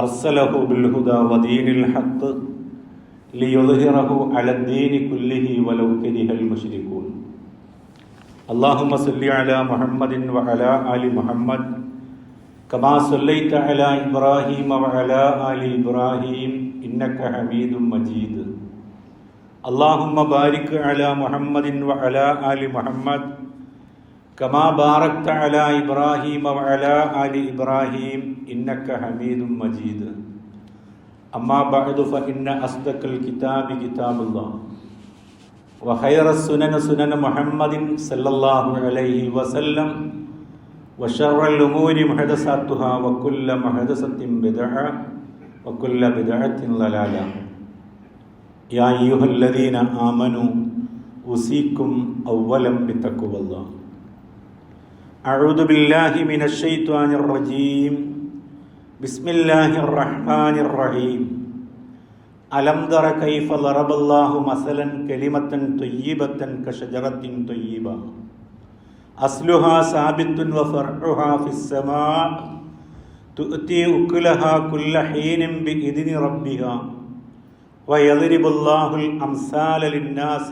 ارسله بالهدى ودين الحق ليظهره على الدين كله ولو كره المشركون اللهم صل على محمد وعلى ال محمد كما صليت على ابراهيم وعلى ال ابراهيم انك حميد مجيد اللهم بارك على محمد وعلى ال محمد كما باركت على ابراهيم وعلى ال ابراهيم انك حميد مجيد اما بعد فان اصدق الكتاب كتاب الله وخير السنن سنن محمد صلى الله عليه وسلم وشر الامور محدثاتها وكل محدثه بدعه وكل بدعه ضلاله يا ايها الذين امنوا اوصيكم اولا بتقوى الله أعوذ بالله من الشيطان الرجيم. بسم الله الرحمن الرحيم. ألم تر كيف ضرب الله مثلا كلمة طيبة كشجرة طيبة؟ أصلها ثابت وفرعها في السماء. تؤتي أكلها كل حين بإذن ربها. ويضرب الله الأمثال للناس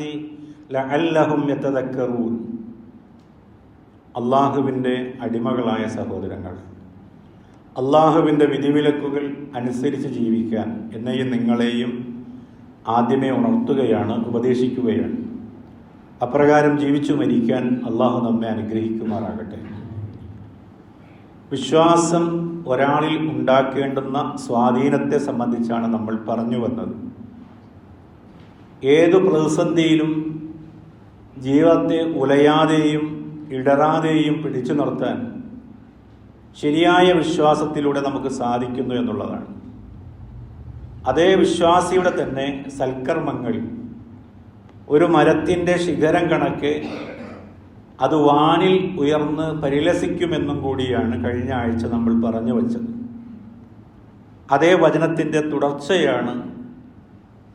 لعلهم يتذكرون. അള്ളാഹുവിന്റെ അടിമകളായ സഹോദരങ്ങൾ. അള്ളാഹുവിന്റെ വിധിവിലക്കുകൾ അനുസരിച്ച് ജീവിക്കാൻ എന്നെയും നിങ്ങളെയും ആദ്യമേ ഉണർത്തുകയാണ് ഉപദേശിക്കുകയാണ്. അപ്രകാരം ജീവിച്ചു മരിക്കാൻ അള്ളാഹു നമ്മെ അനുഗ്രഹിക്കുമാറാകട്ടെ. വിശ്വാസം ഒരാളിൽ ഉണ്ടാക്കേണ്ടുന്ന സ്വാധീനത്തെ സംബന്ധിച്ചാണ് നമ്മൾ പറഞ്ഞു വന്നത്. ഏതു പ്രതിസന്ധിയിലും ജീവിതത്തെ ഉലയാതെയും ഇടറാതെയും പിടിച്ചു നിർത്താൻ ശരിയായ വിശ്വാസത്തിലൂടെ നമുക്ക് സാധിക്കുന്നു എന്നുള്ളതാണ്. അതേ വിശ്വാസിയുടെ തന്നെ സൽക്കർമ്മങ്ങൾ ഒരു മരത്തിന്റെ ശിഖരം കണക്ക് അത് വാനിൽ ഉയർന്ന് പരിലസിക്കുമെന്നും കൂടിയാണ് കഴിഞ്ഞ ആഴ്ച നമ്മൾ പറഞ്ഞു വച്ചത്. അതേ വചനത്തിന്റെ തുടർച്ചയാണ്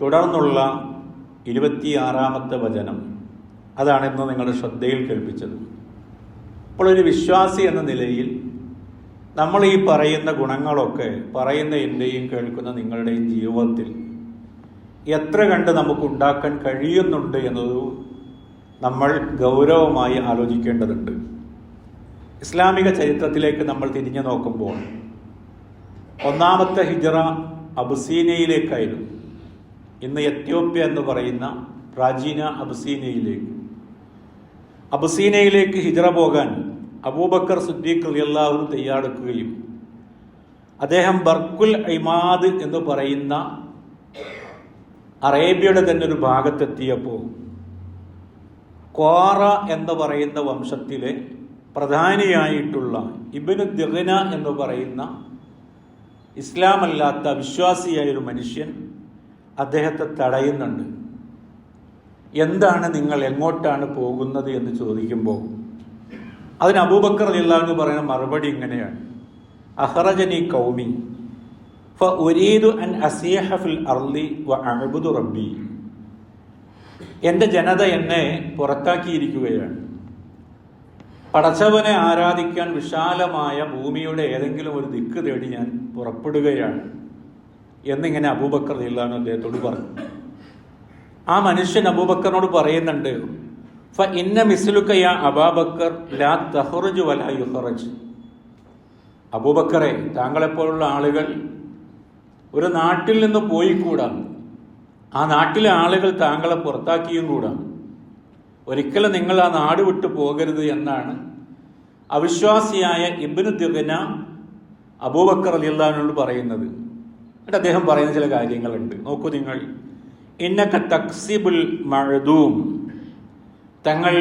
തുടർന്നുള്ള ഇരുപത്തിയാറാമത്തെ വചനം. അതാണ് ഇന്ന് നിങ്ങളുടെ ശ്രദ്ധയിൽ കേൾപ്പിച്ചത്. അപ്പോൾ ഒരു വിശ്വാസി എന്ന നിലയിൽ നമ്മൾ ഈ പറയുന്ന ഗുണങ്ങളൊക്കെ പറയുന്ന എന്റെയും കേൾക്കുന്ന നിങ്ങളുടെയും ജീവിതത്തിൽ എത്ര കണ്ട് നമുക്ക് ഉണ്ടാക്കാൻ കഴിയുന്നുണ്ട് എന്നത് നമ്മൾ ഗൗരവമായി ആലോചിക്കേണ്ടതുണ്ട്. ഇസ്ലാമിക ചരിത്രത്തിലേക്ക് നമ്മൾ തിരിഞ്ഞു നോക്കുമ്പോൾ ഒന്നാമത്തെ ഹിജറ അബുസീനയിലേക്കായിരുന്നു. ഇന്ന് എത്യോപ്യ എന്ന് പറയുന്ന പ്രാചീന അബുസീനയിലേക്ക്. അബുസീനയിലേക്ക് ഹിജറ പോകാൻ അബൂബക്കർ സുദ്ദീഖ് എല്ലാവരും തയ്യാറെടുക്കുകയും അദ്ദേഹം ബർക്കുൽ ഐമാദ് എന്ന് പറയുന്ന അറേബ്യയുടെ തന്നെ ഒരു ഭാഗത്തെത്തിയപ്പോൾ ക്വാറ എന്ന് പറയുന്ന വംശത്തിലെ പ്രധാനിയായിട്ടുള്ള ഇബിന് ദിഗന എന്ന് പറയുന്ന ഇസ്ലാമല്ലാത്ത വിശ്വാസിയായ ഒരു മനുഷ്യൻ അദ്ദേഹത്തെ തടയുന്നുണ്ട്. എന്താണ് നിങ്ങൾ എങ്ങോട്ടാണ് പോകുന്നത് എന്ന് ചോദിക്കുമ്പോൾ അതിന് അബൂബക്കർ എന്ന് പറയുന്ന മറുപടി ഇങ്ങനെയാണ്. അഹ്റജനി കൗമി ഫ ഉരീദു അൻ വ റബ്ബി. എന്റെ ജനത എന്നെ പുറത്താക്കിയിരിക്കുകയാണ്. പടച്ചവനെ ആരാധിക്കാൻ വിശാലമായ ഭൂമിയുടെ ഏതെങ്കിലും ഒരു ദിക്ക് തേടി ഞാൻ പുറപ്പെടുകയാണ്. എന്നിങ്ങനെ അബൂബക്കർ അലിള്ളാന്ന് അദ്ദേഹത്തോട് പറഞ്ഞു. ആ മനുഷ്യൻ അബൂബക്കറിനോട് പറയുന്നുണ്ട് ഫ ഇന്ന മിസ്ലുക്കയ അബാബക്കർ അബൂബക്കറെ താങ്കളെപ്പോലുള്ള ആളുകൾ ഒരു നാട്ടിൽ നിന്ന് പോയി കൂടാം ആ നാട്ടിലെ ആളുകൾ താങ്കളെ പുറത്താക്കിയും കൂടാ. ഒരിക്കലും നിങ്ങൾ ആ നാട് വിട്ടു പോകരുത് എന്നാണ് അവിശ്വാസിയായ ഇബിന് ദിഗന അബൂബക്കർ അലിയുള്ളഹാനോട് പറയുന്നത്. എന്നിട്ട് അദ്ദേഹം പറയുന്ന ചില കാര്യങ്ങളുണ്ട്. നോക്കൂ നിങ്ങൾ. ഇന്നക്ക തക്സിബുൽ മഴദൂം തങ്ങൾ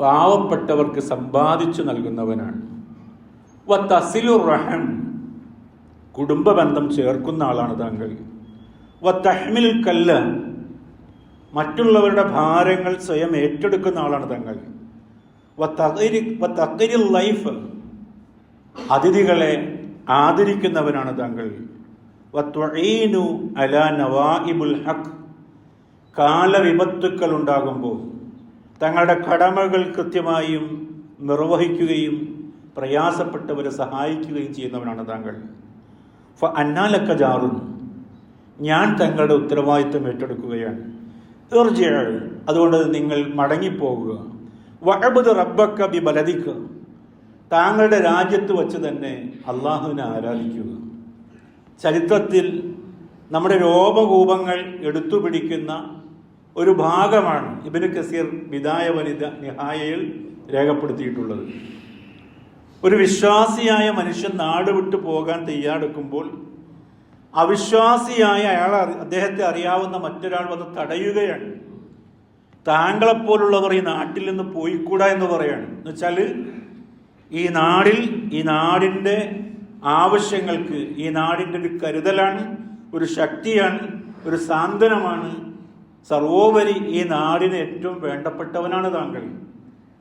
പാവപ്പെട്ടവർക്ക് സമ്പാദിച്ചു നൽകുന്നവനാണ്. വ തസിലുർ റഹം. കുടുംബ ബന്ധം ചേർക്കുന്ന ആളാണ് താങ്കൾ. വ തഹ്മിൽ കല്ല. മറ്റുള്ളവരുടെ ഭാരങ്ങൾ സ്വയം ഏറ്റെടുക്കുന്ന ആളാണ് താങ്കൾ. വ തകരി വ തകരിൽ ലൈഫ്. അതിഥികളെ ആദരിക്കുന്നവനാണ് താങ്കൾ. വ അല നവാഇബുൽ ഹഖ്. കാലവിപത്തുക്കൾ ഉണ്ടാകുമ്പോൾ തങ്ങളുടെ കടമകൾ കൃത്യമായും നിർവഹിക്കുകയും പ്രയാസപ്പെട്ടവരെ സഹായിക്കുകയും ചെയ്യുന്നവനാണ് താങ്കൾ. അന്നാലക്ക ജാറും ഞാൻ തങ്ങളുടെ ഉത്തരവാദിത്വം ഏറ്റെടുക്കുകയാണ്. തീർച്ചയായും അതുകൊണ്ട് നിങ്ങൾ മടങ്ങിപ്പോകുക. വഴബുദ് റബ്ബക്ക ബി താങ്കളുടെ രാജ്യത്ത് വച്ച് തന്നെ അള്ളാഹുവിനെ ആരാധിക്കുക. ചരിത്രത്തിൽ നമ്മുടെ രോപകൂപങ്ങൾ എടുത്തു പിടിക്കുന്ന ഒരു ഭാഗമാണ് ഇബിന് കസീർ വിദായ വനിത നിഹായയിൽ രേഖപ്പെടുത്തിയിട്ടുള്ളത്. ഒരു വിശ്വാസിയായ മനുഷ്യൻ നാട് വിട്ടു പോകാൻ തയ്യാറെടുക്കുമ്പോൾ അവിശ്വാസിയായ അയാൾ അദ്ദേഹത്തെ അറിയാവുന്ന മറ്റൊരാൾ വന്ന് തടയുകയാണ്. താങ്കളെപ്പോലുള്ളവർ ഈ നാട്ടിൽ നിന്ന് പോയിക്കൂടാ എന്ന് പറയാണ്. എന്ന് വെച്ചാൽ ഈ നാടിൽ ഈ നാടിന്റെ ആവശ്യങ്ങൾക്ക് ഈ നാടിന്റെ ഒരു കരുതലാണ് ഒരു ശക്തിയാണ് ഒരു സാന്ത്വനമാണ്. സർവോപരി ഈ നാടിന് ഏറ്റവും വേണ്ടപ്പെട്ടവനാണ് താങ്കൾ.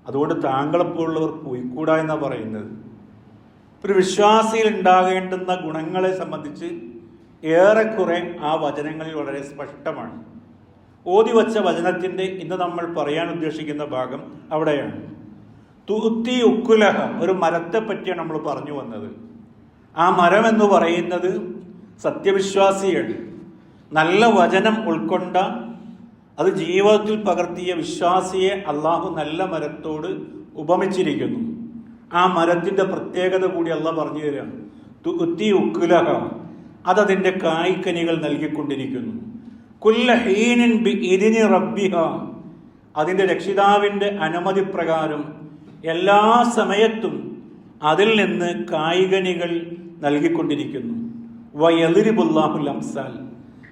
അതുകൊണ്ട് താങ്കളെപ്പോലുള്ളവർ പോയിക്കൂടാ എന്നാണ് പറയുന്നത്. ഒരു വിശ്വാസിയിൽ ഉണ്ടാകേണ്ടുന്ന ഗുണങ്ങളെ സംബന്ധിച്ച് ഏറെക്കുറെ ആ വചനങ്ങളിൽ വളരെ സ്പഷ്ടമാണ്. ഓതി വച്ച വചനത്തിന്റെ ഇന്ന് നമ്മൾ പറയാൻ ഉദ്ദേശിക്കുന്ന ഭാഗം അവിടെയാണ്. തൂത്തി ഉക്കുലഹ ഒരു മരത്തെ പറ്റിയാണ് നമ്മൾ പറഞ്ഞു വന്നത്. ആ മരം എന്ന് പറയുന്നത് സത്യവിശ്വാസികൾ നല്ല വചനം ഉൾക്കൊണ്ട അത് ജീവിതത്തിൽ പകർത്തിയ വിശ്വാസിയെ അള്ളാഹു നല്ല മരത്തോട് ഉപമിച്ചിരിക്കുന്നു. ആ മരത്തിന്റെ പ്രത്യേകത കൂടി അല്ല പറഞ്ഞു തരാം. തുത്തി ഉക്കുലഹ അതതിന്റെ കായ്ക്കനികൾ നൽകിക്കൊണ്ടിരിക്കുന്നു. കുല്ല ഹീനിൻ ബി ഇരിനി റബ്ബിഹ അതിന്റെ രക്ഷിതാവിന്റെ അനുമതി പ്രകാരം എല്ലാ സമയത്തും അതിൽ നിന്ന് കായികനികൾ നൽകിക്കൊണ്ടിരിക്കുന്നു. വയലിരിബുല്ലാഹുൽ അംസാൽ.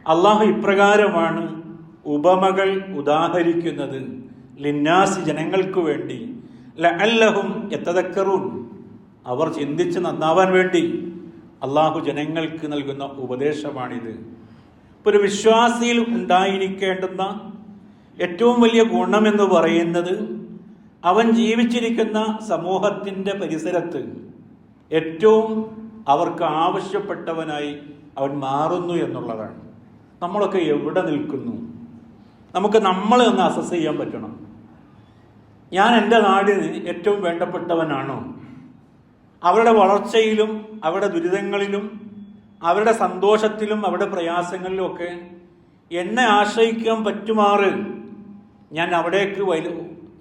അള്ളാഹു ഇപ്രകാരമാണ് ഉപമകൾ ഉദാഹരിക്കുന്നത്. ലിന്നാസി ജനങ്ങൾക്ക് വേണ്ടി. ലഅല്ലഹും എത്തതക്കറൂൻ അവർ ചിന്തിച്ച് നന്നാവാൻ വേണ്ടി അള്ളാഹു ജനങ്ങൾക്ക് നൽകുന്ന ഉപദേശമാണിത്. ഒരു വിശ്വാസിയിൽ ഉണ്ടായിരിക്കേണ്ടുന്ന ഏറ്റവും വലിയ ഗുണമെന്ന് പറയുന്നത് അവൻ ജീവിച്ചിരിക്കുന്ന സമൂഹത്തിന്റെ പരിസരത്ത് ഏറ്റവും അവർക്ക് ആവശ്യപ്പെട്ടവനായി അവൻ മാറുന്നു എന്നുള്ളതാണ്. നമ്മളൊക്കെ എവിടെ നിൽക്കുന്നു? നമുക്ക് നമ്മളെ ഒന്ന് അസസ് ചെയ്യാൻ പറ്റണം. ഞാൻ എന്റെ നാടിന് ഏറ്റവും വേണ്ടപ്പെട്ടവനാണോ? അവരുടെ വളർച്ചയിലും അവരുടെ ദുരിതങ്ങളിലും അവരുടെ സന്തോഷത്തിലും അവരുടെ പ്രയാസങ്ങളിലും ഒക്കെ എന്നെ ആശ്രയിക്കാൻ പറ്റുമാറ് ഞാൻ അവിടേക്ക്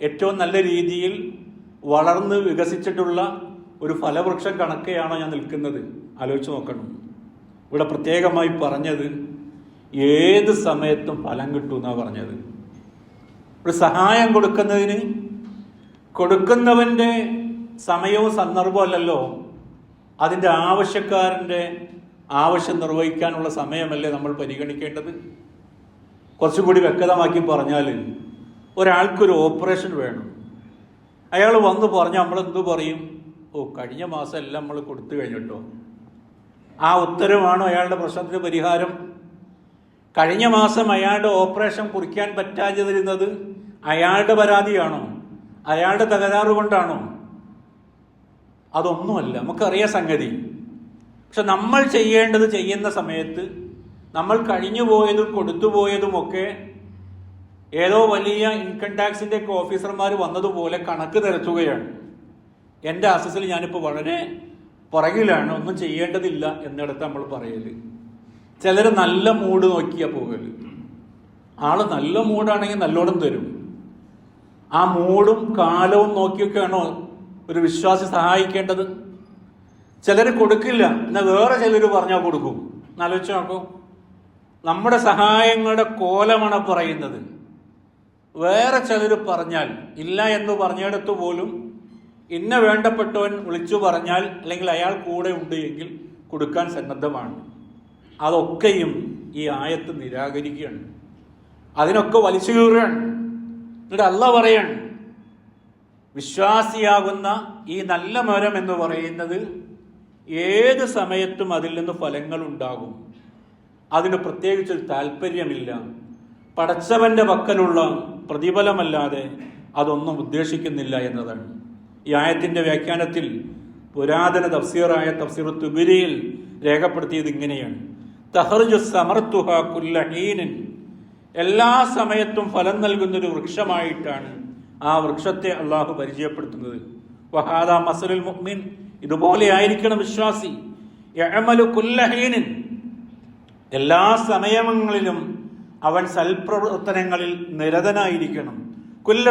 ഏറ്റവും നല്ല രീതിയിൽ വളർന്ന് വികസിച്ചിട്ടുള്ള ഒരു ഫലവൃക്ഷം കണക്കെയാണോ ഞാൻ നിൽക്കുന്നത്? ആലോചിച്ച് നോക്കണം. ഇവിടെ പ്രത്യേകമായി പറഞ്ഞത് ഏത് സമയത്തും ഫലം കിട്ടുമെന്നാണ് പറഞ്ഞത്. ഒരു സഹായം കൊടുക്കുന്നതിന് കൊടുക്കുന്നവന്റെ സമയവും സന്ദർഭവും അല്ലല്ലോ. അതിന്റെ ആവശ്യക്കാരന്റെ ആവശ്യം നിർവഹിക്കാനുള്ള സമയമല്ലേ നമ്മൾ പരിഗണിക്കേണ്ടത്? കുറച്ചുകൂടി വ്യക്തമാക്കി പറഞ്ഞാൽ ഒരാൾക്കൊരു ഓപ്പറേഷൻ വേണം. അയാൾ വന്ന് പറഞ്ഞാൽ എന്തു പറയും? ഓ കഴിഞ്ഞ മാസം എല്ലാം നമ്മൾ കൊടുത്തു കഴിഞ്ഞിട്ടോ? ആ ഉത്തരവാണോ അയാളുടെ പ്രശ്നത്തിന് പരിഹാരം? കഴിഞ്ഞ മാസം അയാളുടെ ഓപ്പറേഷൻ കുറിക്കാൻ പറ്റാതിരുന്നത് അയാളുടെ പരാതിയാണോ? അയാളുടെ തകരാറ് കൊണ്ടാണോ? അതൊന്നുമല്ല നമുക്കറിയാം സംഗതി. പക്ഷെ നമ്മൾ ചെയ്യേണ്ടത് ചെയ്യുന്ന സമയത്ത് നമ്മൾ കഴിഞ്ഞു പോയതും കൊടുത്തുപോയതുമൊക്കെ ഏതോ വലിയ ഇൻകം ടാക്സിന്റെ ഒക്കെ ഓഫീസർമാർ വന്നതുപോലെ കണക്ക് നിരത്തുകയാണ്. എന്റെ ആസസിൽ ഞാനിപ്പോൾ വളരെ പുറകിലാണ്. ഒന്നും ചെയ്യേണ്ടതില്ല എന്നിടത്ത് നമ്മൾ പറയൽ. ചിലർ നല്ല മൂഡ് നോക്കിയാ പോകൽ. ആൾ നല്ല മൂഡാണെങ്കിൽ നല്ലോണം തരും. ആ മൂഡും കാലവും നോക്കിയൊക്കെയാണോ ഒരു വിശ്വാസി സഹായിക്കേണ്ടത്? ചിലർ കൊടുക്കില്ല. എന്നാൽ വേറെ ചിലർ പറഞ്ഞാൽ കൊടുക്കും. എന്നാലോചിച്ച് നോക്കൂ. നമ്മുടെ സഹായങ്ങളുടെ കോലമാണ് പറയുന്നത്. വേറെ ചിലർ പറഞ്ഞാൽ ഇല്ല എന്ന് പറഞ്ഞിടത്ത് പോലും ഇന്ന വേണ്ടപ്പെട്ടവൻ വിളിച്ചു പറഞ്ഞാൽ അല്ലെങ്കിൽ അയാൾ കൂടെ ഉണ്ട് എങ്കിൽ കൊടുക്കാൻ സന്നദ്ധമാണ്. അതൊക്കെയും ഈ ആയത്ത് നിരാകരിക്കുകയാണ്. അതിനൊക്കെ വലിച്ചു കീറുകയാണ്. എന്നിട്ട് അല്ല പറയാണ് വിശ്വാസിയാകുന്ന ഈ നല്ല മരം എന്ന് പറയുന്നത് ഏത് സമയത്തും അതിൽ നിന്ന് ഫലങ്ങൾ ഉണ്ടാകും അതിന് പ്രത്യേകിച്ചൊരു താല്പര്യമില്ല. പടച്ചവന്റെ പക്കലുള്ള പ്രതിഫലമല്ലാതെ അതൊന്നും ഉദ്ദേശിക്കുന്നില്ല എന്നതാണ്. ഈ ആയത്തിന്റെ വ്യാഖ്യാനത്തിൽ പുരാതന തഫ്സീറായ തഫ്സീർ തുബിരിയിൽ രേഖപ്പെടുത്തിയത് ഇങ്ങനെയാണ്. തഹർജു സമർത്തുഹ കുല്ലഹീനൻ എല്ലാ സമയത്തും ഫലം നൽകുന്നൊരു വൃക്ഷമായിട്ടാണ് ആ വൃക്ഷത്തെ അള്ളാഹു പരിചയപ്പെടുത്തുന്നത്. വഹാദ മസലുൽ മുഹ്മിൻ ഇതുപോലെ ആയിരിക്കണം വിശ്വാസി. യഅമലു കുല്ലഹീനൻ എല്ലാ സമയങ്ങളിലും അവൻ സൽപ്രവർത്തനങ്ങളിൽ നിരതനായിരിക്കണം. കുല്ല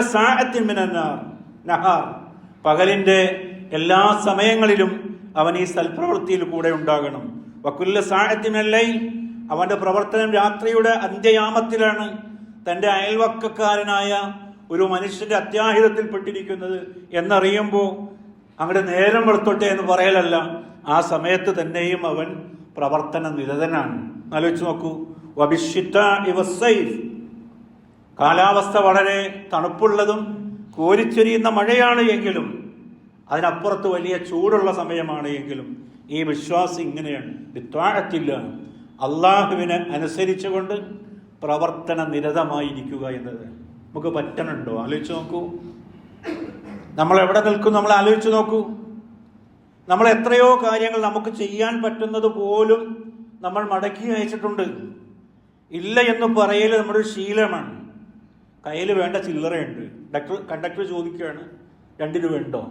മിനന്നാർ. നഹാർ. പകലിന്റെ എല്ലാ സമയങ്ങളിലും അവൻ ഈ സൽപ്രവൃത്തിയിൽ കൂടെ ഉണ്ടാകണം. വക്കുല്ല സാഹിത്യമല്ലേ അവന്റെ പ്രവർത്തനം രാത്രിയുടെ അന്ത്യയാമത്തിലാണ് തന്റെ അയൽവക്കക്കാരനായ ഒരു മനുഷ്യന്റെ അത്യാഹിതത്തിൽപ്പെട്ടിരിക്കുന്നത് എന്നറിയുമ്പോൾ അങ്ങോട്ട് നേരം വെളുത്തോട്ടെ എന്ന് പറയലല്ല ആ സമയത്ത് തന്നെയും അവൻ പ്രവർത്തന നിരതനാണ്. ആലോചിച്ച് നോക്കൂ. വബിഷിത്ത ഇവസൈഫ് കാലാവസ്ഥ വളരെ തണുപ്പുള്ളതും കോരിച്ചൊരിയുന്ന മഴയാണ് എങ്കിലും അതിനപ്പുറത്ത് വലിയ ചൂടുള്ള സമയമാണ് എങ്കിലും ഈ വിശ്വാസി ഇങ്ങനെയാണ്. വിത്വാഴത്തില്ല അള്ളാഹുവിനെ അനുസരിച്ചുകൊണ്ട് പ്രവർത്തന നിരതമായിരിക്കുക എന്നത് നമുക്ക് പറ്റണുണ്ടോ? ആലോചിച്ച് നോക്കൂ. നമ്മൾ എവിടെ നിൽക്കും? നമ്മൾ ആലോചിച്ച് നോക്കൂ. നമ്മൾ എത്രയോ കാര്യങ്ങൾ നമുക്ക് ചെയ്യാൻ പറ്റുന്നത് പോലും നമ്മൾ മടക്കി അയച്ചിട്ടുണ്ട്. ഇല്ല എന്ന് പറയൽ നമ്മുടെ ശീലമാണ്. കയ്യിൽ വേണ്ട ചില്ലറയുണ്ട്. ഡക്ടർ കണ്ടക്ടർ ചോദിക്കുകയാണ് രണ്ട് രൂപ ഉണ്ടോ?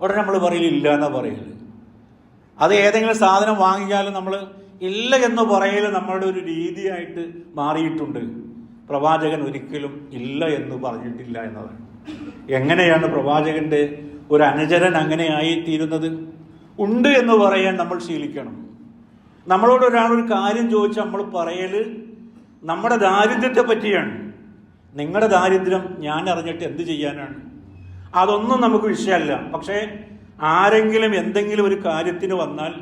ഉടനെ നമ്മൾ പറയില്ല ഇല്ല എന്നാ പറയൽ. അത് ഏതെങ്കിലും സാധനം വാങ്ങിയാലും നമ്മൾ ഇല്ല എന്ന് പറയൽ നമ്മളുടെ ഒരു രീതിയായിട്ട് മാറിയിട്ടുണ്ട്. പ്രവാചകൻ ഒരിക്കലും ഇല്ല എന്ന് പറഞ്ഞിട്ടില്ല എന്നതാണ്. എങ്ങനെയാണ് പ്രവാചകന്റെ ഒരു അനുചരൻ അങ്ങനെ തീരുന്നത് ഉണ്ട് എന്ന് പറയാൻ നമ്മൾ ശീലിക്കണം. നമ്മളോട് ഒരാൾ ഒരു കാര്യം ചോദിച്ചാൽ നമ്മൾ പറയൽ നമ്മുടെ ദാരിദ്ര്യത്തെ പറ്റിയാണ്. നിങ്ങളുടെ ദാരിദ്ര്യം ഞാൻ അറിഞ്ഞിട്ട് എന്ത് ചെയ്യാനാണ്? അതൊന്നും നമുക്ക് വിഷയമല്ല. പക്ഷേ ആരെങ്കിലും എന്തെങ്കിലും ഒരു കാര്യത്തിന് വന്നാൽ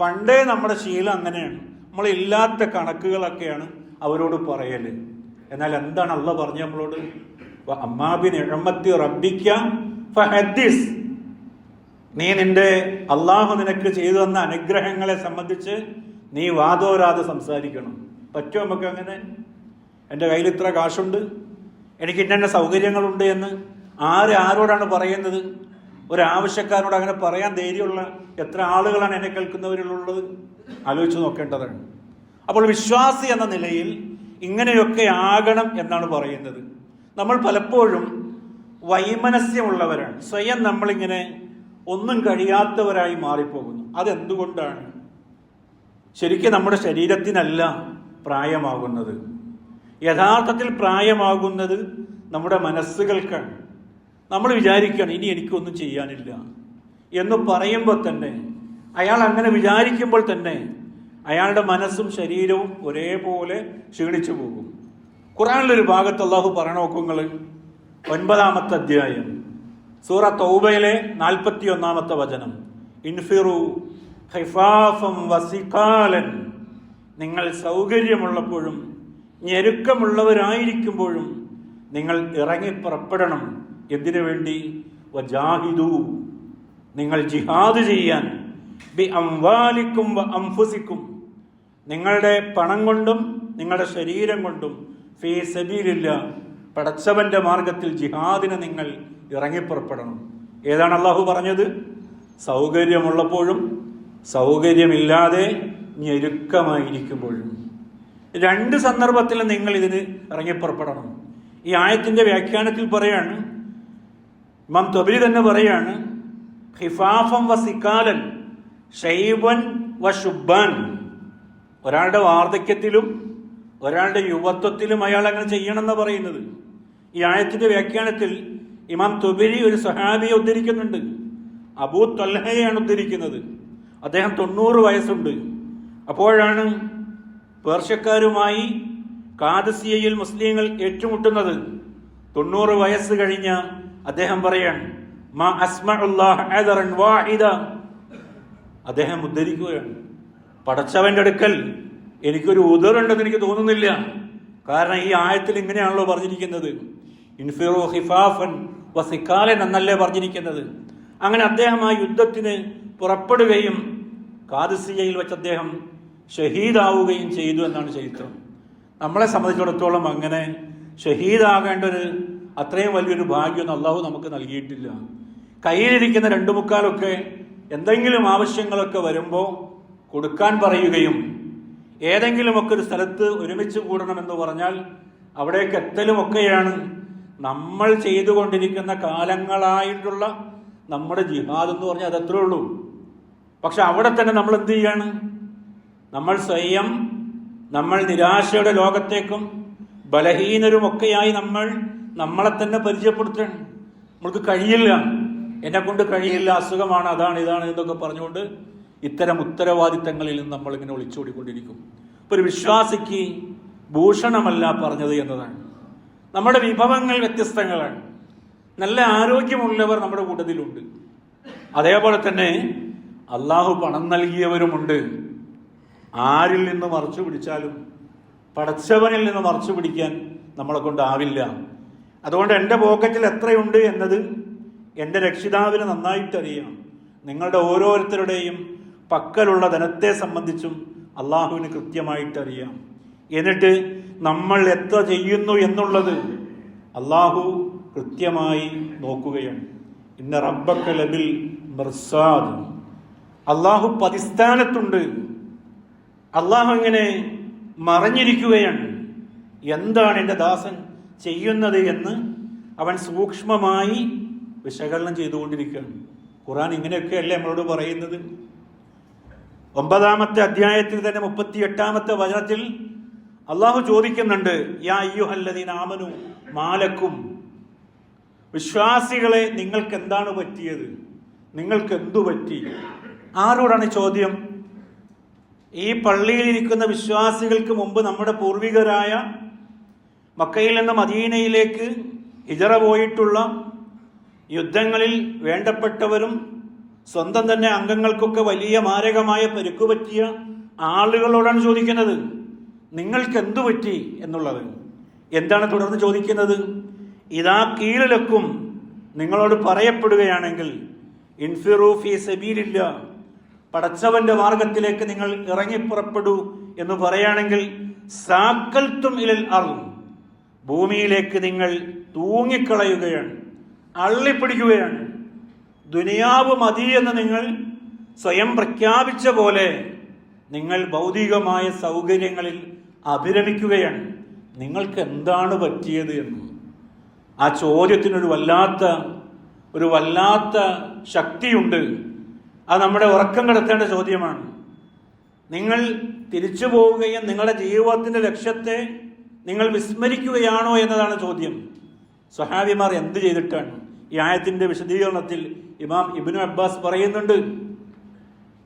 പണ്ടേ നമ്മുടെ ശീലം അങ്ങനെയാണ്. നമ്മളില്ലാത്ത കണക്കുകളൊക്കെയാണ് അവരോട് പറയൽ എന്നാൽ എന്താണ് അള്ള പറഞ്ഞു നമ്മളോട്? അമ്മാബിൻ എഴമത്തി റബ്ബിക്ക ഫഹദ്ദിസ്. നീ നിന്റെ അള്ളാഹു നിനക്ക് ചെയ്തു തന്ന അനുഗ്രഹങ്ങളെ സംബന്ധിച്ച് നീ വാദോരാതെ സംസാരിക്കണം. പറ്റുമോ നമുക്ക് അങ്ങനെ? എന്റെ കയ്യിൽ ഇത്ര കാശുണ്ട്. എനിക്ക് ഇന്ന സൗകര്യങ്ങളുണ്ട് എന്ന് ആര് ആരോടാണ് പറയുന്നത്? ഒരാവശ്യക്കാരോട് അങ്ങനെ പറയാൻ ധൈര്യമുള്ള എത്ര ആളുകളാണ് എന്നെ കേൾക്കുന്നവരിലുള്ളത്? ആലോചിച്ച് നോക്കേണ്ടതാണ്. അപ്പോൾ വിശ്വാസി എന്ന നിലയിൽ ഇങ്ങനെയൊക്കെ ആകണം എന്നാണ് പറയുന്നത്. നമ്മൾ പലപ്പോഴും വൈമനസ്യമുള്ളവരാണ്. സ്വയം നമ്മളിങ്ങനെ ഒന്നും കഴിയാത്തവരായി മാറിപ്പോകുന്നു. അതെന്തുകൊണ്ടാണ്? ശരിക്കും നമ്മുടെ ശരീരത്തിനല്ല പ്രായമാകുന്നത്. യഥാർത്ഥത്തിൽ പ്രായമാകുന്നത് നമ്മുടെ മനസ്സുകൾക്കാണ്. നമ്മൾ വിചാരിക്കുകയാണ് ഇനി എനിക്കൊന്നും ചെയ്യാനില്ല എന്ന് പറയുമ്പോൾ തന്നെ അയാൾ അങ്ങനെ വിചാരിക്കുമ്പോൾ തന്നെ അയാളുടെ മനസ്സും ശരീരവും ഒരേപോലെ ക്ഷീണിച്ചു പോകും. ഖുറാനിലൊരു ഭാഗത്ത് അള്ളാഹു പറയണ നോക്കുങ്ങൾ ഒൻപതാമത്തെ അധ്യായം സൂറ തൗബയിലെ നാൽപ്പത്തി ഒന്നാമത്തെ വചനം. ഇൻഫിറു ഹിഫാഫം വസിക്കാലൻ നിങ്ങൾ സൗകര്യമുള്ളപ്പോഴും ഞെരുക്കമുള്ളവരായിരിക്കുമ്പോഴും നിങ്ങൾ ഇറങ്ങി പുറപ്പെടണം എന്തിനു വേണ്ടി? വജാഹിദു. നിങ്ങൾ ജിഹാദ് ചെയ്യാൻ. ബി അംവാലിക്കും വ അംഫുസിക്കും. നിങ്ങളുടെ പണം കൊണ്ടും നിങ്ങളുടെ ശരീരം കൊണ്ടും ഫീ സബീലില്ല. പടച്ചവന്റെ മാർഗത്തിൽ ജിഹാദിന് നിങ്ങൾ ഇറങ്ങിപ്പുറപ്പെടണം. ഏതാണ് അള്ളാഹു പറഞ്ഞത്? സൗകര്യമുള്ളപ്പോഴും സൗകര്യമില്ലാതെ ഞെരുക്കമായിരിക്കുമ്പോഴും. രണ്ട് സന്ദർഭത്തിൽ നിങ്ങൾ ഇതിന് ഇറങ്ങിപ്പുറപ്പെടണം ഈ ആയത്തിന്റെ വ്യാഖ്യാനത്തിൽ പറയാണ് ഇമാം തൊബരി തന്നെ പറയാണ് ഹിഫാഫം വ സിക്കാലൻ ഷൈബൻ വ ഷുബാൻ ഒരാളുടെ വാർദ്ധക്യത്തിലും ഒരാളുടെ യുവത്വത്തിലും അയാൾ അങ്ങനെ ചെയ്യണമെന്ന് പറയുന്നത്. ഈ ആയത്തിന്റെ വ്യാഖ്യാനത്തിൽ ഇമാം തുബിരി ഒരു സഹാബിയെ ഉദ്ധരിക്കുന്നുണ്ട്. അബൂ തൊല്ലഹയാണ് ഉദ്ധരിക്കുന്നത്. അദ്ദേഹം തൊണ്ണൂറ് വയസ്സുണ്ട്. അപ്പോഴാണ് പേർഷ്യക്കാരുമായി കാദസിയയിൽ മുസ്ലിങ്ങൾ ഏറ്റുമുട്ടുന്നത് തൊണ്ണൂറ് വയസ്സ് കഴിഞ്ഞ അദ്ദേഹം പറയാണ് മാ വാഹിദ. അദ്ദേഹം ഉദ്ധരിക്കുകയാണ് പടച്ചവന്റെ അടുക്കൽ എനിക്കൊരു ഉദറുണ്ടെന്ന് എനിക്ക് തോന്നുന്നില്ല. കാരണം ഈ ആയത്തിൽ ഇങ്ങനെയാണല്ലോ പറഞ്ഞിരിക്കുന്നത്. ഇൻഫിറോ ഹിഫാഫൻ വസിക്കാലൻ എന്നല്ലേ പറഞ്ഞിരിക്കുന്നത്. അങ്ങനെ അദ്ദേഹം ആ യുദ്ധത്തിന് പുറപ്പെടുകയും കാദസിയയിൽ വെച്ച് അദ്ദേഹം ഷഹീദാവുകയും ചെയ്തു എന്നാണ് ചരിത്രം. നമ്മളെ സംബന്ധിച്ചിടത്തോളം അങ്ങനെ ഷഹീദാകേണ്ട ഒരു അത്രയും വലിയൊരു ഭാഗ്യമൊന്നും അള്ളാഹു നമുക്ക് നൽകിയിട്ടില്ല. കയ്യിലിരിക്കുന്ന രണ്ടു മുക്കാലൊക്കെ എന്തെങ്കിലും ആവശ്യങ്ങളൊക്കെ വരുമ്പോൾ കൊടുക്കാൻ പറയുകയും ഏതെങ്കിലുമൊക്കെ ഒരു സ്ഥലത്ത് ഒരുമിച്ച് കൂടണമെന്ന് പറഞ്ഞാൽ അവിടേക്ക് എത്തലുമൊക്കെയാണ് നമ്മൾ ചെയ്തുകൊണ്ടിരിക്കുന്ന കാലങ്ങളായിട്ടുള്ള നമ്മുടെ ജിഹാദ് എന്ന് പറഞ്ഞാൽ അത് അതത്രേ ഉള്ളൂ. പക്ഷെ അവിടെ തന്നെ നമ്മൾ എന്ത് ചെയ്യാണ്? നമ്മൾ സ്വയം നമ്മൾ നിരാശയുടെ ലോകത്തേക്കും ബലഹീനരുമൊക്കെയായി നമ്മൾ നമ്മളെ തന്നെ പരിചയപ്പെടുത്തണം. നമ്മൾക്ക് കഴിയില്ല. എന്നെ കൊണ്ട് കഴിയില്ല. അസുഖമാണ്. അതാണ് ഇതാണ് എന്നൊക്കെ പറഞ്ഞുകൊണ്ട് ഇത്തരം ഉത്തരവാദിത്തങ്ങളിൽ നിന്ന് നമ്മളിങ്ങനെ ഒളിച്ചോടിക്കൊണ്ടിരിക്കും. ഇപ്പൊ ഒരു വിശ്വാസിക്ക് ഭൂഷണമല്ല പറഞ്ഞത് എന്നതാണ്. നമ്മുടെ വിഭവങ്ങൾ വ്യത്യസ്തങ്ങളാണ്. നല്ല ആരോഗ്യമുള്ളവർ നമ്മുടെ കൂട്ടത്തിലുണ്ട്. അതേപോലെ തന്നെ അള്ളാഹു പണം നൽകിയവരുമുണ്ട്. ആരിൽ നിന്ന് മറച്ചു പിടിച്ചാലും പടച്ചവനിൽ നിന്ന് മറച്ചു പിടിക്കാൻ നമ്മളെ കൊണ്ടാവില്ല അതുകൊണ്ട് എന്റെ പോക്കറ്റിൽ എത്രയുണ്ട് എന്നത് എന്റെ രക്ഷിതാവിന് നന്നായിട്ടറിയാം. നിങ്ങളുടെ ഓരോരുത്തരുടെയും പക്കലുള്ള ധനത്തെ സംബന്ധിച്ചും അള്ളാഹുവിന് കൃത്യമായിട്ടറിയാം. എന്നിട്ട് നമ്മൾ എത്ര ചെയ്യുന്നു എന്നുള്ളത് അള്ളാഹു കൃത്യമായി നോക്കുകയാണ്. ഇന്ന റബ്ബക്കലബിൽ മിർസാദ്. അള്ളാഹു പതിസ്ഥാനത്തുണ്ട്. അള്ളാഹു ഇങ്ങനെ മറഞ്ഞിരിക്കുകയാണ്. എന്താണ് എന്റെ ദാസൻ ചെയ്യുന്നത് എന്ന് അവൻ സൂക്ഷ്മമായി വിശകലനം ചെയ്തുകൊണ്ടിരിക്കുകയാണ്. ഖുറാൻ ഇങ്ങനെയൊക്കെയല്ലേ നമ്മളോട് പറയുന്നത്? ഒമ്പതാമത്തെ അധ്യായത്തിൽ തന്നെ മുപ്പത്തി എട്ടാമത്തെ വചനത്തിൽ അള്ളാഹു ചോദിക്കുന്നുണ്ട് യാ ആമനു മാലക്കും വിശ്വാസികളെ നിങ്ങൾക്ക് എന്താണ് പറ്റിയത്? നിങ്ങൾക്ക് എന്തു പറ്റി? ആരോടാണ് ചോദ്യം? ഈ പള്ളിയിൽ ഇരിക്കുന്ന വിശ്വാസികൾക്ക് മുമ്പ് നമ്മുടെ പൂർവികരായ മക്കയിൽ നിന്ന് മദീനയിലേക്ക് ഹിജറ പോയിട്ടുള്ള യുദ്ധങ്ങളിൽ വേണ്ടപ്പെട്ടവരും സ്വന്തം തന്നെ അംഗങ്ങൾക്കൊക്കെ വലിയ മാരകമായ പരുക്കുപറ്റിയ ആളുകളോടാണ് ചോദിക്കുന്നത്. നിങ്ങൾക്ക് എന്തു പറ്റി എന്നുള്ളത്. എന്താണ് തുടർന്ന് ചോദിക്കുന്നത്? ഇതാ കീഴിലക്കും നിങ്ങളോട് പറയപ്പെടുകയാണെങ്കിൽ ഇൻഫിറൂഫി സബീലില്ല. പടച്ചവന്റെ മാർഗത്തിലേക്ക് നിങ്ങൾ ഇറങ്ങിപ്പുറപ്പെടൂ എന്ന് പറയുകയാണെങ്കിൽ സാക്കൽത്തും ഇലൽ അറു ഭൂമിയിലേക്ക് നിങ്ങൾ തൂങ്ങിക്കളയുകയാണ് അള്ളിപ്പിടിക്കുകയാണ്. ദുനിയാവ് മതി എന്ന് നിങ്ങൾ സ്വയം പ്രഖ്യാപിച്ച പോലെ നിങ്ങൾ ഭൗതികമായ സൗകര്യങ്ങളിൽ അഭിരമിക്കുകയാണ്. നിങ്ങൾക്ക് എന്താണ് പറ്റിയത് എന്ന്? ആ ചോദ്യത്തിനൊരു വല്ലാത്ത ഒരു വല്ലാത്ത ശക്തിയുണ്ട്. അത് നമ്മുടെ ഉറക്കം കിടത്തേണ്ട ചോദ്യമാണ്. നിങ്ങൾ തിരിച്ചു പോവുകയും നിങ്ങളുടെ ജീവിതത്തിന്റെ ലക്ഷ്യത്തെ നിങ്ങൾ വിസ്മരിക്കുകയാണോ എന്നതാണ് ചോദ്യം. സ്വഹാബിമാർ എന്ത് ചെയ്തിട്ടാണ്? ഈ ആയത്തിന്റെ വിശദീകരണത്തിൽ ഇമാം ഇബിനു അബ്ബാസ് പറയുന്നുണ്ട്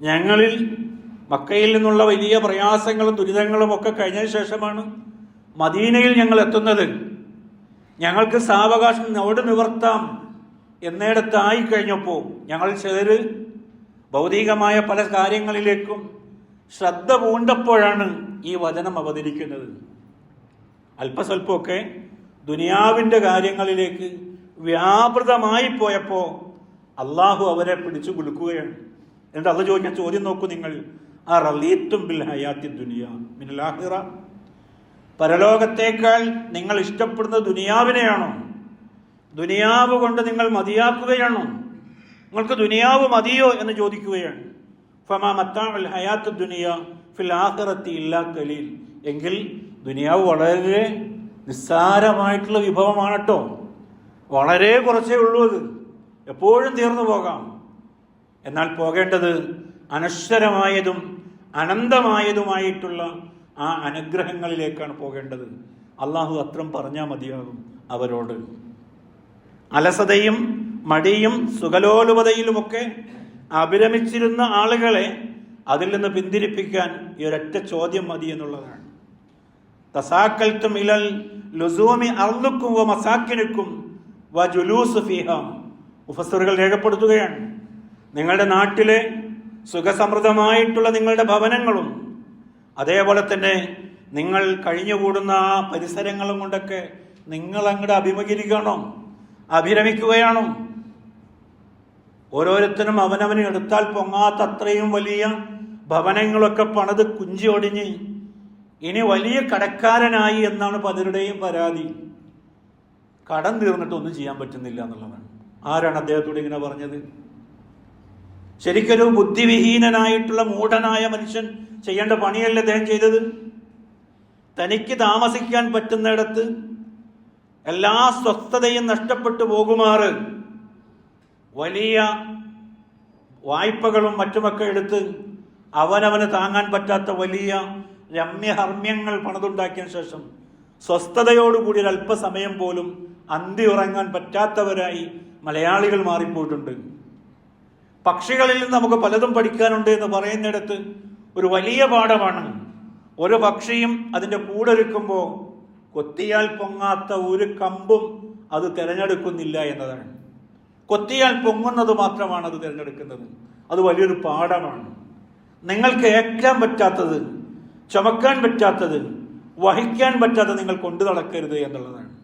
ഞങ്ങളിൽ മക്കയിൽ നിന്നുള്ള വലിയ പ്രയാസങ്ങളും ദുരിതങ്ങളും ഒക്കെ കഴിഞ്ഞതിന് ശേഷമാണ് മദീനയിൽ ഞങ്ങൾ എത്തുന്നത്. ഞങ്ങൾക്ക് സാവകാശം അവിടെ നിവർത്താം. എന്നിടത്തായി കഴിഞ്ഞപ്പോൾ ഞങ്ങൾ ചിലര് ഭൗതികമായ പല കാര്യങ്ങളിലേക്കും ശ്രദ്ധ പൂണ്ടപ്പോഴാണ് ഈ വചനം അവതരിക്കുന്നത്. അല്പസ്വല്പമൊക്കെ ദുനിയാവിന്റെ കാര്യങ്ങളിലേക്ക് വ്യാപൃതമായി പോയപ്പോൾ അള്ളാഹു അവരെ പിടിച്ചു കൊടുക്കുകയാണ് എന്നിട്ട് അത് ചോദിക്കാൻ ചോദ്യം നോക്കൂ നിങ്ങൾ. ആ റലീത്തും ബിൽ ഹയാത്തി ദുനിയ മിനലാഹിറ പരലോകത്തേക്കാൾ നിങ്ങൾ ഇഷ്ടപ്പെടുന്ന ദുനിയാവിനെയാണോ? ദുനിയാവ് കൊണ്ട് നിങ്ങൾ മതിയാക്കുകയാണോ? നിങ്ങൾക്ക് ദുനിയാവ് മതിയോ എന്ന് ചോദിക്കുകയാണ്. ഹയാത്ത് ദുനിയ ഫിൽ ഇല്ലാ കലീൽ എങ്കിൽ ദുനിയാവ് വളരെ നിസ്സാരമായിട്ടുള്ള വിഭവമാണ് കേട്ടോ വളരെ കുറച്ചേ ഉള്ളൂ അത്. എപ്പോഴും തീർന്നു പോകാം. എന്നാൽ പോകേണ്ടത് അനശ്വരമായതും അനന്തമായതുമായിട്ടുള്ള ആ അനുഗ്രഹങ്ങളിലേക്കാണ് പോകേണ്ടത്. അള്ളാഹു അത്രം പറഞ്ഞാൽ മതിയാകും അവരോട്. അലസതയും മടിയും സുഖലോലുപതയിലുമൊക്കെ അഭിരമിച്ചിരുന്ന ആളുകളെ അതിൽ നിന്ന് പിന്തിരിപ്പിക്കാൻ ഈ ഒരൊറ്റ ചോദ്യം മതി എന്നുള്ളതാണ്. തസാക്കൽത്തും ഇലൽ ലുസൂമി അർന്നുക്കും വ മസാക്കിനുക്കും വ ജുലൂസ് ഫിഹാം. മുഫസറുകൾ രേഖപ്പെടുത്തുകയാണ്. നിങ്ങളുടെ നാട്ടിലെ സുഖസമൃദ്ധമായിട്ടുള്ള നിങ്ങളുടെ ഭവനങ്ങളും അതേപോലെ തന്നെ നിങ്ങൾ കഴിഞ്ഞുകൂടുന്ന ആ പരിസരങ്ങളും കൊണ്ടൊക്കെ നിങ്ങൾ അങ്ങോട്ട് അഭിമുഖീകരിക്കണോ? അഭിരമിക്കുകയാണോ? ഓരോരുത്തരും അവനവന് എടുത്താൽ പൊങ്ങാത്ത അത്രയും വലിയ ഭവനങ്ങളൊക്കെ പണിത് കുഞ്ചി ഒടിഞ്ഞ് ഇനി വലിയ കടക്കാരനായി എന്നാണ് പലരുടെയും പരാതി. കടം തീർന്നിട്ട് ഒന്നും ചെയ്യാൻ പറ്റുന്നില്ല എന്നുള്ളതാണ്. ആരാണ് അദ്ദേഹത്തോട് ഇങ്ങനെ പറഞ്ഞത്? ശരിക്കൊരു ബുദ്ധിവിഹീനനായിട്ടുള്ള മൂഢനായ മനുഷ്യൻ ചെയ്യേണ്ട പണിയല്ല അദ്ദേഹം ചെയ്തത്? തനിക്ക് താമസിക്കാൻ പറ്റുന്നിടത്ത് എല്ലാ സ്വസ്ഥതയും നഷ്ടപ്പെട്ടു പോകുമാറ്. വലിയ വായ്പകളും മറ്റുമൊക്കെ എടുത്ത് അവനവന് താങ്ങാൻ പറ്റാത്ത വലിയ രമ്യഹർമ്മ്യങ്ങൾ പണിതുണ്ടാക്കിയ ശേഷം സ്വസ്ഥതയോടുകൂടി ഒരു അല്പസമയം പോലും അന്തി ഉറങ്ങാൻ പറ്റാത്തവരായി മലയാളികൾ മാറിപ്പോയിട്ടുണ്ട്. പക്ഷികളിൽ നിന്ന് നമുക്ക് പലതും പഠിക്കാനുണ്ട് എന്ന് പറയുന്നിടത്ത് ഒരു വലിയ പാഠമാണ്. ഒരു പക്ഷിയും അതിന്റെ കൂടൊരുക്കുമ്പോൾ കൊത്തിയാൽ പൊങ്ങാത്ത ഒരു കമ്പും അത് തിരഞ്ഞെടുക്കുന്നില്ല എന്നതാണ്. കൊത്തിയാൽ പൊങ്ങുന്നത് മാത്രമാണ് അത് തിരഞ്ഞെടുക്കുന്നത്. അത് വലിയൊരു പാഠമാണ്. നിങ്ങൾക്ക് ഏക്കാൻ പറ്റാത്തത് ചുമക്കാൻ പറ്റാത്തത് വഹിക്കാൻ പറ്റാത്തത് നിങ്ങൾ കൊണ്ടു നടക്കരുത് എന്നുള്ളതാണ്.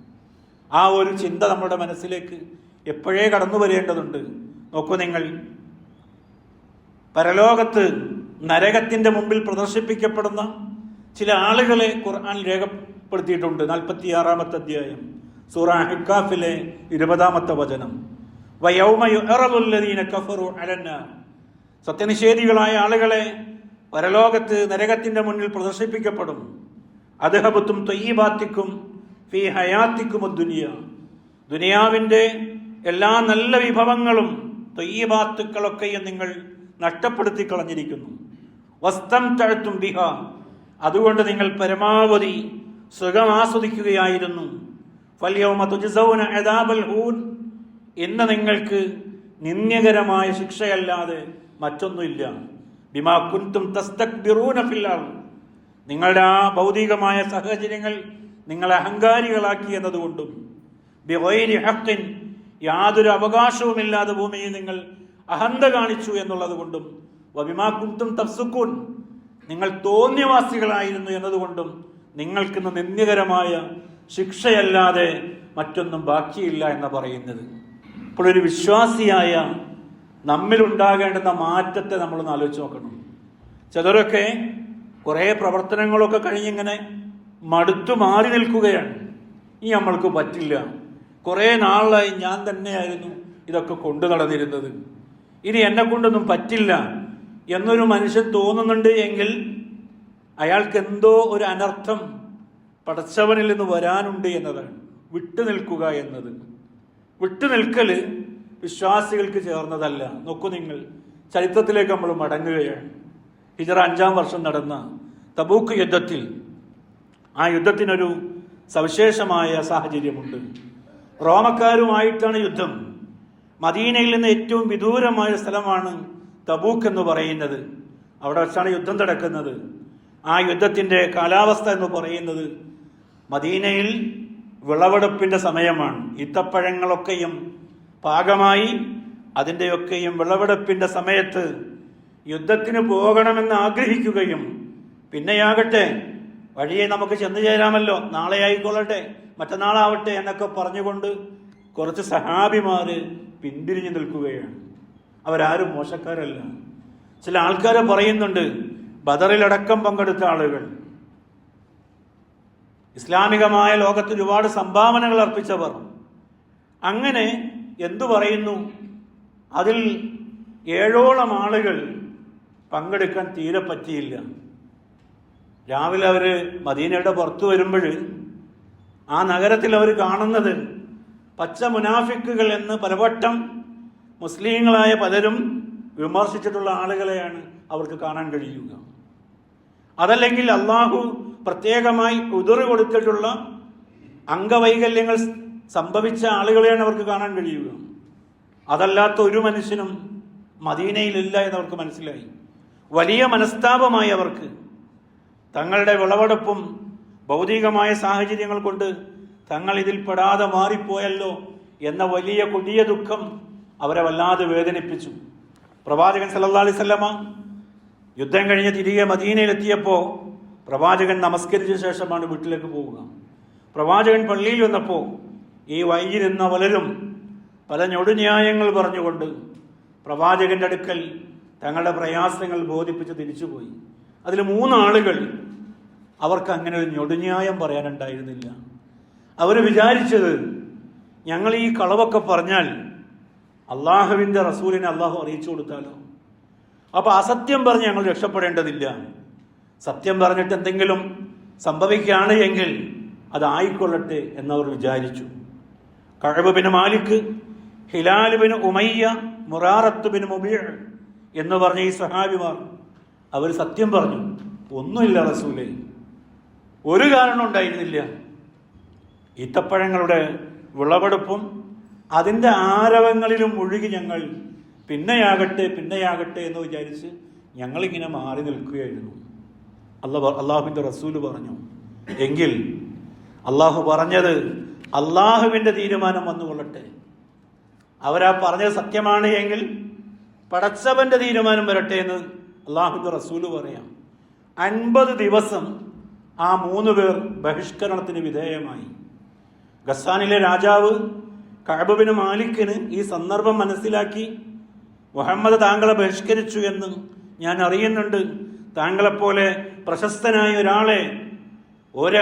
ആ ഒരു ചിന്ത നമ്മുടെ മനസ്സിലേക്ക് എപ്പോഴേ കടന്നു വരേണ്ടതുണ്ട്. നോക്കൂ നിങ്ങൾ. പരലോകത്ത് നരകത്തിന്റെ മുമ്പിൽ പ്രദർശിപ്പിക്കപ്പെടുന്ന ചില ആളുകളെ ഖുർആൻ രേഖപ്പെടുത്തിയിട്ടുണ്ട്. നാൽപ്പത്തി ആറാമത്തെ അധ്യായം സൂറ ഇരുപതാമത്തെ വചനം. സത്യനിഷേധികളായ ആളുകളെ പരലോകത്ത് നരകത്തിന്റെ മുന്നിൽ പ്രദർശിപ്പിക്കപ്പെടും. അദ്ദേഹത്തും തൊയ്യബാത്തിക്കും ഫി ഹയാത്തിക്കും ദുനിയ ദുനിയാവിന്റെ എല്ലാ നല്ല വിഭവങ്ങളും തൊയ്യബാത്തുക്കളൊക്കെയും നിങ്ങൾ നഷ്ടപ്പെടുത്തി കളഞ്ഞിരിക്കുന്നു. വസ്തം തഴുത്തും ബിഹ. അതുകൊണ്ട് നിങ്ങൾ പരമാവധി സുഖം ആസ്വദിക്കുകയായിരുന്നു. ഫല്യൗമ തുജിസൗന ഹൂൻ. ഇന്ന് നിങ്ങൾക്ക് നിന്ദ്യകരമായ ശിക്ഷയല്ലാതെ മറ്റൊന്നുമില്ല. ബിമാ കുന്തും തസ്തക് ബിറൂനഫില്ലാണ് നിങ്ങളുടെ ആ ഭൗതികമായ സാഹചര്യങ്ങൾ നിങ്ങളെ അഹങ്കാരികളാക്കി എന്നതുകൊണ്ടും ബിഹൈരി ഹക്കിൻ യാതൊരു അവകാശവുമില്ലാതെ ഭൂമിയിൽ നിങ്ങൾ അഹന്ത കാണിച്ചു എന്നുള്ളത് കൊണ്ടും വബിമാ കുന്തും തഫ്സുക്കൂൻ നിങ്ങൾ തോന്നിയവാസികളായിരുന്നു എന്നതുകൊണ്ടും നിങ്ങൾക്കിന്ന് നിന്ദ്യകരമായ ശിക്ഷയല്ലാതെ മറ്റൊന്നും ബാക്കിയില്ല എന്ന് പറയുന്നത്. ഇപ്പോൾ ഒരു വിശ്വാസിയായ നമ്മിലുണ്ടാകേണ്ടുന്ന മാറ്റത്തെ നമ്മളൊന്ന് ആലോചിച്ച് നോക്കണം. ചിലരൊക്കെ കുറേ പ്രവർത്തനങ്ങളൊക്കെ കഴിഞ്ഞിങ്ങനെ മടുത്തു മാറി നിൽക്കുകയാണ്. ഈ നമ്മൾക്ക് പറ്റില്ല. കുറേ നാളായി ഞാൻ തന്നെയായിരുന്നു ഇതൊക്കെ കൊണ്ടു നടന്നിരുന്നത്. ഇനി എന്നെ കൊണ്ടൊന്നും പറ്റില്ല എന്നൊരു മനുഷ്യൻ തോന്നുന്നുണ്ട് എങ്കിൽ അയാൾക്ക് എന്തോ ഒരു അനർത്ഥം പടച്ചവനിൽ നിന്ന് വരാനുണ്ട് എന്നതാണ് വിട്ടു നിൽക്കുക എന്നത്. വിട്ടു നിൽക്കൽ വിശ്വാസികൾക്ക് ചേർന്നതല്ല. നോക്കൂ നിങ്ങൾ. ചരിത്രത്തിലേക്ക് നമ്മൾ മടങ്ങുകയാണ്. ഹിജറ അഞ്ചാം വർഷം നടന്ന തബൂക്ക് യുദ്ധത്തിൽ ആ യുദ്ധത്തിനൊരു സവിശേഷമായ സാഹചര്യമുണ്ട്. റോമക്കാരുമായിട്ടാണ് യുദ്ധം. മദീനയിൽ നിന്ന് ഏറ്റവും വിദൂരമായ സ്ഥലമാണ് തബൂക്ക് എന്ന് പറയുന്നത്. അവിടെ വെച്ചാണ് യുദ്ധം നടക്കുന്നത്. ആ യുദ്ധത്തിന്റെ കാലാവസ്ഥ എന്ന് പറയുന്നത് മദീനയിൽ വിളവെടുപ്പിന്റെ സമയമാണ്. ഇത്തപ്പഴങ്ങളൊക്കെയും പാകമായി അതിന്റെയൊക്കെയും വിളവെടുപ്പിന്റെ സമയത്ത് യുദ്ധത്തിന് പോകണമെന്ന് ആഗ്രഹിക്കുകയും പിന്നെയാകട്ടെ വഴിയെ നമുക്ക് ചെന്നു ചേരാമല്ലോ. നാളെ ആയിക്കൊള്ളട്ടെ മറ്റന്നാളാവട്ടെ എന്നൊക്കെ പറഞ്ഞുകൊണ്ട് കുറച്ച് സഹാബിമാർ പിന്തിരിഞ്ഞു നിൽക്കുകയാണ്. അവരാരും മോശക്കാരല്ല. ചില ആൾക്കാരെ പറയുന്നുണ്ട് ബദറിലടക്കം പങ്കെടുത്ത ആളുകൾ. ഇസ്ലാമികമായ ലോകത്തിന് ഒരുപാട് സംഭാവനകൾ അർപ്പിച്ചവർ. അങ്ങനെ എന്തു പറയുന്നു? അതിൽ ഏഴോളം ആളുകൾ പങ്കെടുക്കാൻ തീരെ പറ്റിയില്ല. രാവിലെ അവർ മദീനയുടെ പുറത്തു വരുമ്പോൾ ആ നഗരത്തിൽ അവർ കാണുന്നത് പച്ച മുനാഫിക്കുകൾ എന്ന് പലവട്ടം മുസ്ലിങ്ങളായ പലരും വിമർശിച്ചിട്ടുള്ള ആളുകളെയാണ് അവർക്ക് കാണാൻ കഴിയുക. അതല്ലെങ്കിൽ അള്ളാഹു പ്രത്യേകമായി ഉതിറി കൊടുത്തിട്ടുള്ള അംഗവൈകല്യങ്ങൾ സംഭവിച്ച ആളുകളെയാണ് അവർക്ക് കാണാൻ കഴിയുക. അതല്ലാത്ത ഒരു മനുഷ്യനും മദീനയിലില്ല എന്നവർക്ക് മനസ്സിലായി. വലിയ മനസ്താപമായി അവർക്ക് തങ്ങളുടെ വിളവെടുപ്പും ഭൗതികമായ സാഹചര്യങ്ങൾ കൊണ്ട് തങ്ങൾ ഇതിൽ പെടാതെ മാറിപ്പോയല്ലോ എന്ന വലിയ കൊടിയ ദുഃഖം അവരെ വല്ലാതെ വേദനിപ്പിച്ചു. പ്രവാചകൻ സല്ലാ വസല്ലമ യുദ്ധം കഴിഞ്ഞ് തിരികെ മദീനയിലെത്തിയപ്പോൾ പ്രവാചകൻ നമസ്കരിച്ച ശേഷമാണ് വീട്ടിലേക്ക് പോവുക പ്രവാചകൻ പള്ളിയിൽ വന്നപ്പോൾ ഈ വൈകി നിന്ന പലരും പല ഞൊടുന്യായങ്ങൾ പറഞ്ഞുകൊണ്ട് പ്രവാചകന്റെ അടുക്കൽ തങ്ങളുടെ പ്രയാസങ്ങൾ ബോധിപ്പിച്ച് തിരിച്ചുപോയി. അതിൽ മൂന്നാളുകൾ അവർക്ക് അങ്ങനെ ഒരു ഞൊടുന്യായം പറയാനുണ്ടായിരുന്നില്ല. അവർ വിചാരിച്ചത് ഞങ്ങൾ ഈ കളവൊക്കെ പറഞ്ഞാൽ അള്ളാഹുവിന്റെ റസൂലിനെ അള്ളാഹു അറിയിച്ചു കൊടുത്താലോ. അപ്പോൾ അസത്യം പറഞ്ഞ് ഞങ്ങൾ രക്ഷപ്പെടേണ്ടതില്ല. സത്യം പറഞ്ഞിട്ട് എന്തെങ്കിലും സംഭവിക്കുകയാണ് എങ്കിൽ അതായിക്കൊള്ളട്ടെ എന്നവർ വിചാരിച്ചു. കഴവ് bin Malik Hilal bin Umayya Murarah bin Mubeer എന്ന് പറഞ്ഞ ഈ സഹാബിമാർ അവർ സത്യം പറഞ്ഞു ഒന്നുമില്ല റസൂലേ ഒരു കാരണം ഉണ്ടായിരുന്നില്ല. ഈത്തപ്പഴങ്ങളുടെ വിളവെടുപ്പും അതിന്റെ ആരവങ്ങളിലും മുഴുകി ഞങ്ങൾ പിന്നെയാകട്ടെ പിന്നെയാകട്ടെ എന്ന് വിചാരിച്ച് ഞങ്ങളിങ്ങനെ മാറി നിൽക്കുകയായിരുന്നു. അല്ല അള്ളാഹുവിന്റെ റസൂൽ പറഞ്ഞു. എങ്കിൽ അള്ളാഹു പറഞ്ഞത് അള്ളാഹുവിന്റെ തീരുമാനം വന്നുകൊള്ളട്ടെ. അവരാ പറഞ്ഞത് സത്യമാണ് എങ്കിൽ പടച്ചവന്റെ തീരുമാനം വരട്ടെ എന്ന് അള്ളാഹുവിന്റെ റസൂൽ പറയാം. അൻപത് ദിവസം ആ മൂന്ന് പേർ ബഹിഷ്കരണത്തിന് വിധേയമായി. ഖസാനിലെ രാജാവ് കഴബുബിന് മാലിക്കിന് ഈ സന്ദർഭം മനസ്സിലാക്കി മുഹമ്മദ് താങ്കളെ ബഹിഷ്കരിച്ചു എന്ന് ഞാൻ അറിയുന്നുണ്ട്. താങ്കളെപ്പോലെ പ്രശസ്തനായ ഒരാളെ ഒരു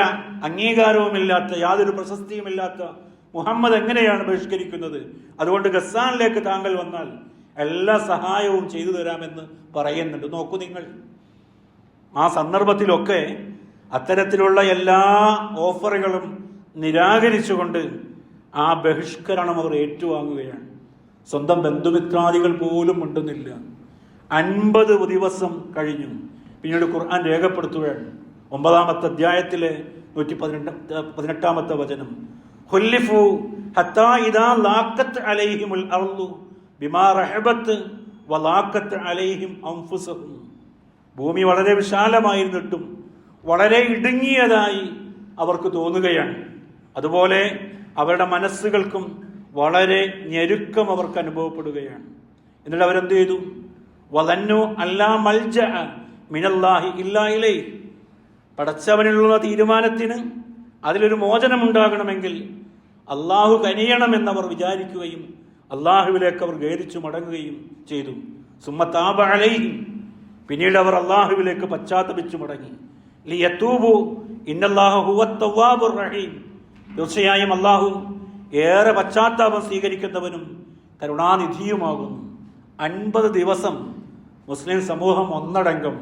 അംഗീകാരവുമില്ലാത്ത യാതൊരു പ്രശസ്തിയുമില്ലാത്ത മുഹമ്മദ് എങ്ങനെയാണ് ബഹിഷ്കരിക്കുന്നത്? അതുകൊണ്ട് ഗസാനിലേക്ക് താങ്കൾ വന്നാൽ എല്ലാ സഹായവും ചെയ്തു തരാമെന്ന് പറയുന്നുണ്ട്. നോക്കൂ നിങ്ങൾ. ആ സന്ദർഭത്തിലൊക്കെ അത്തരത്തിലുള്ള എല്ലാ ഓഫറുകളും നിരാകരിച്ചുകൊണ്ട് ആ ബഹിഷ്കരണം അവർ ഏറ്റുവാങ്ങുകയാണ്. സ്വന്തം ബന്ധുമിത്രാദികൾ പോലും ഉണ്ടെന്നില്ല. അൻപത് ദിവസം കഴിഞ്ഞു. പിന്നീട് ഖുർആൻ രേഖപ്പെടുത്തുകയാണ്. ഒമ്പതാമത്തെ അധ്യായത്തിലെ നൂറ്റി പതിനെട്ട് പതിനെട്ടാമത്തെ വചനം. ഹുല്ലിഫു ഹത്താ ഇദാ അലൈഹിമുൽ ബിമാ അലൈഹിം ഭൂമി വളരെ വിശാലമായിരുന്നിട്ടും വളരെ ഇടുങ്ങിയതായി അവർക്ക് തോന്നുകയാണ്. അതുപോലെ അവരുടെ മനസ്സുകൾക്കും വളരെ ഞെരുക്കം അവർക്ക് അനുഭവപ്പെടുകയാണ്. എന്നിട്ട് അവരെന്ത് ചെയ്തു? വലന്നു അല്ലാ മൽജ മിനല്ലാഹി ഇല്ലായിലേ പടച്ചവനുള്ള തീരുമാനത്തിന് അതിലൊരു മോചനമുണ്ടാകണമെങ്കിൽ അള്ളാഹു കനിയണമെന്നവർ വിചാരിക്കുകയും അള്ളാഹുവിലേക്ക് അവർ ഖേദിച്ചു മടങ്ങുകയും ചെയ്തു. സുമ്മത്താബ പിന്നീട് അവർ അള്ളാഹുവിലേക്ക് പശ്ചാത്തപിച്ചു മടങ്ങി. ലിയത്തൂബു ഇന്നല്ലാഹു ഹുവ തവ്വാബുർ റഹീം. തീർച്ചയായും അള്ളാഹു ഏറെ പശ്ചാത്താപം സ്വീകരിക്കുന്നവനും കരുണാനിധിയുമാകുന്നു. അൻപത് ദിവസം മുസ്ലിം സമൂഹം ഒന്നടങ്കം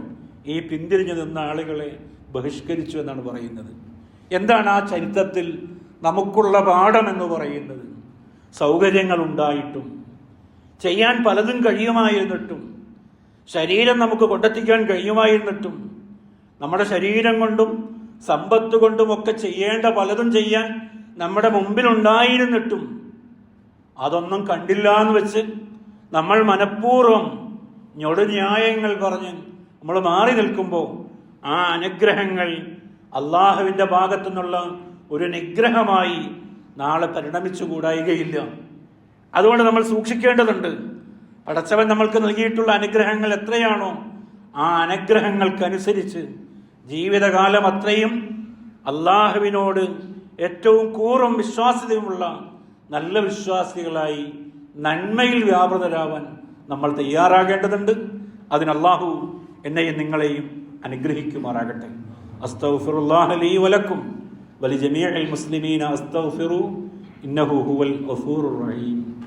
ഈ പിന്തിരിഞ്ഞു നിന്ന ആളുകളെ ബഹിഷ്കരിച്ചു എന്നാണ് പറയുന്നത്. എന്താണ് ആ ചരിത്രത്തിൽ നമുക്കുള്ള പാഠം എന്ന് പറയുന്നത്? സൗകര്യങ്ങൾ ഉണ്ടായിട്ടും ചെയ്യാൻ പലതും കഴിയുമായിരുന്നിട്ടും ശരീരം നമുക്ക് കൊണ്ടെത്തിക്കാൻ കഴിയുമായിരുന്നിട്ടും നമ്മുടെ ശരീരം കൊണ്ടും സമ്പത്ത് കൊണ്ടും ഒക്കെ ചെയ്യേണ്ട പലതും ചെയ്യാൻ നമ്മുടെ മുമ്പിലുണ്ടായിരുന്നിട്ടും അതൊന്നും കണ്ടില്ല എന്ന് വെച്ച് നമ്മൾ മനഃപൂർവം ഞൊടുന്യായങ്ങൾ പറഞ്ഞ് നമ്മൾ മാറി നിൽക്കുമ്പോൾ ആ അനുഗ്രഹങ്ങൾ അള്ളാഹുവിന്റെ ഭാഗത്തു നിന്നുള്ള ഒരു നിഗ്രഹമായി നാളെ പരിണമിച്ചുകൂടായികയില്ല അതുകൊണ്ട് നമ്മൾ സൂക്ഷിക്കേണ്ടതുണ്ട്. പടച്ചവൻ നമ്മൾക്ക് നൽകിയിട്ടുള്ള അനുഗ്രഹങ്ങൾ എത്രയാണോ ആ അനുഗ്രഹങ്ങൾക്കനുസരിച്ച് ജീവിതകാലം അത്രയും അള്ളാഹുവിനോട് ഏറ്റവും കൂറും വിശ്വാസ്യതയുമുള്ള നല്ല വിശ്വാസികളായി നന്മയിൽ വ്യാപൃതരാവാൻ നമ്മൾ തയ്യാറാകേണ്ടതുണ്ട്. അതിന് അള്ളാഹു എന്നെയും നിങ്ങളെയും അനുഗ്രഹിക്കുമാറാകട്ടെ. അസ്തഗ്ഫിറുല്ലാഹ ലീ വലക്കും. മുസ്ലിമീന ഇന്നഹു ഹുവൽ റഹീം.